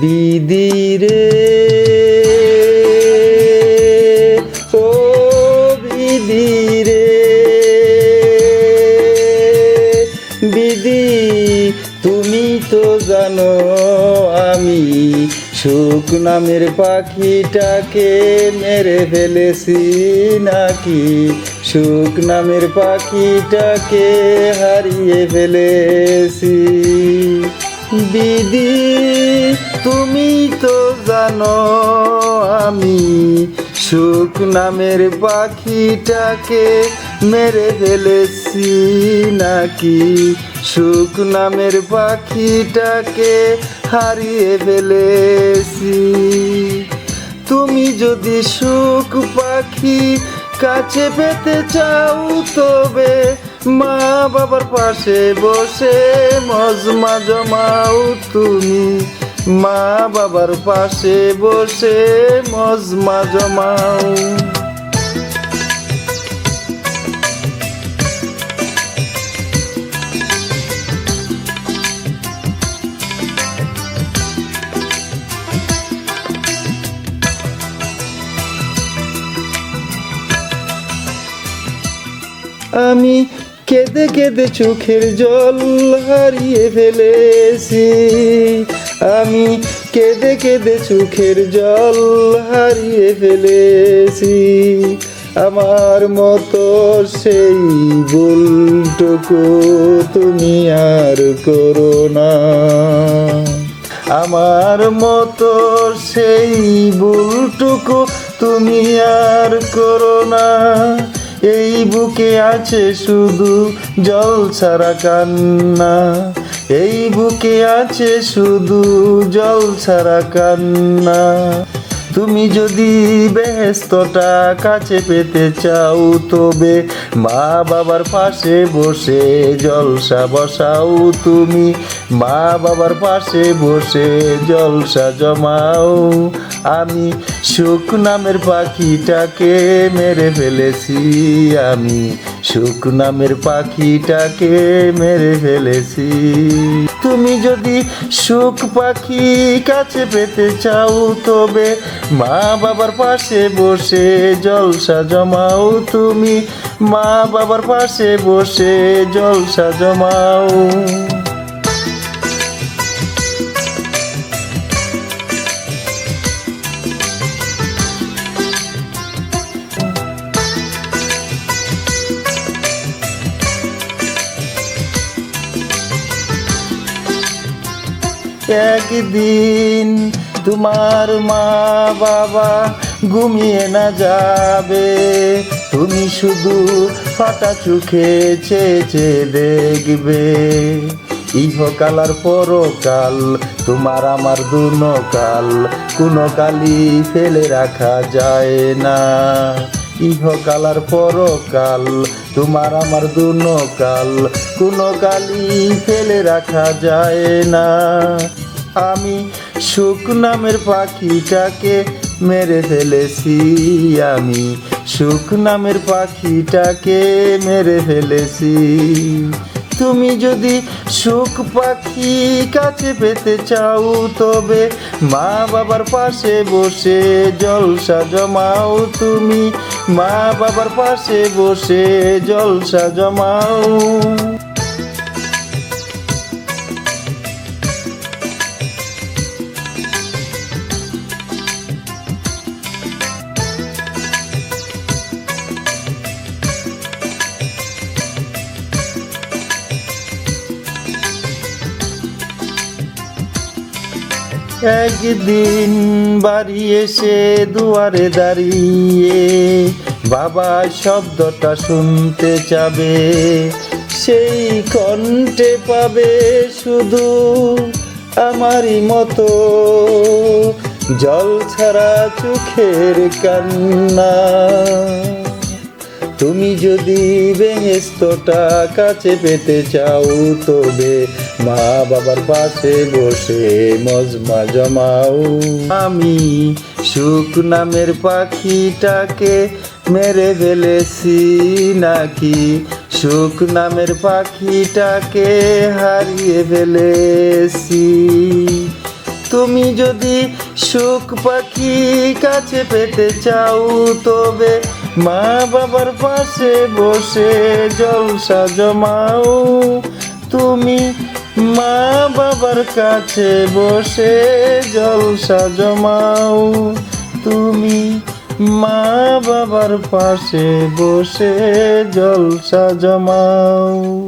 বিদিরে ও বিদিরে বিদি তুমি তো জানো আমি সুখ নামের পাখিটাকে মেরে ফেলেছি নাকি? সুখ নামের পাখিটাকে হারিয়ে ফেলেছি। দিদি তুমি তো জানো আমি সুখ নামের পাখিটাকে মেরে ফেলেছি নাকি? সুখ নামের পাখিটাকে হারিয়ে ফেলেছি। তুমি যদি সুখ পাখি কাছে পেতে চাও তবে মা বাবার পাশে বসে মজমা জমাও তুমি। মা বাবার পাশে বসে মজমা জমাও। আমি কেঁদে কেঁদে চোখের জল হারিয়ে ফেলেছি। আমি কেঁদে কেঁদে চোখের জল হারিয়ে ফেলেছি। আমার মতো সেই ভুলটুকু তুমি আর করো না। আমার মতো সেই ভুলটুকু তুমি আর করো না। এই বুকে আছে শুধু জল ছাড়া কান্না। এই বুকে আছে শুধু জল ছাড়া কান্না। তুমি যদি ব্যস্তটা কাছে পেতে চাও, তবে মা বাবার পাশে বসে জলসা বসাও তুমি। মা বাবার পাশে বসে জলসা জমাও। আমি সুখ নামের পাখিটাকে মেরে ফেলেছি আমি। সুখ নামের পাখিটাকে মেরে ফেলেছি। তুমি যদি সুখ পাখি কাছে পেতে চাও, তবে মা বাবার পাশে বসে জলসা জমাও। তুমি মা বাবার পাশে বসে জলসা জমাও। একদিন তোমার মা বাবা ঘুমিয়ে না যাবে। তুমি শুধু ফাটা চোখে চেয়ে দেখবে। ইহকাল আর পরকাল, তোমার আমার দুনকাল, কোনো কালি ফেলে রাখা যায় না। ইহকাল আর পরকাল, তোমার আমার দুনকাল, কোনো কালই ফেলে রাখা যায় না। আমি সুখ নামের পাখিটাকে মেরে ফেলেছি, আমি সুখ নামের পাখিটাকে মেরে ফেলেছি। তুমি যদি সুখ পাখি কাছে পেতে চাও, তবে মা বাবার পাশে বসে জলসা জমাও তুমি। মা বাবার পাশে বসে জলসা জমাও। একদিন বাড়ি এসে দুয়ারে দাঁড়িয়ে বাবা শব্দটা শুনতে চাবে, সেই কণ্ঠে পাবে শুধু আমারই মতো। জল ছাড়া চোখের কান্না। তুমি যদি বেহেস্তটা কাছে পেতে চাও, তবে মা বাবার পাশে বসে মজমা জমাও। আমি সুখ নামের পাখিটাকে মেরে ফেলেছি নাকি? সুখ নামের পাখিটাকে হারিয়ে ফেলেছি। তুমি যদি সুখ পাখি কাছে পেতে চাও, তবে মা বাবার পাশে বসে জলসা জমাও। তুমি মা বাবার কাছে বসে জলসা জমাও। তুমি মা বাবার পাশে বসে জলসা জমাও।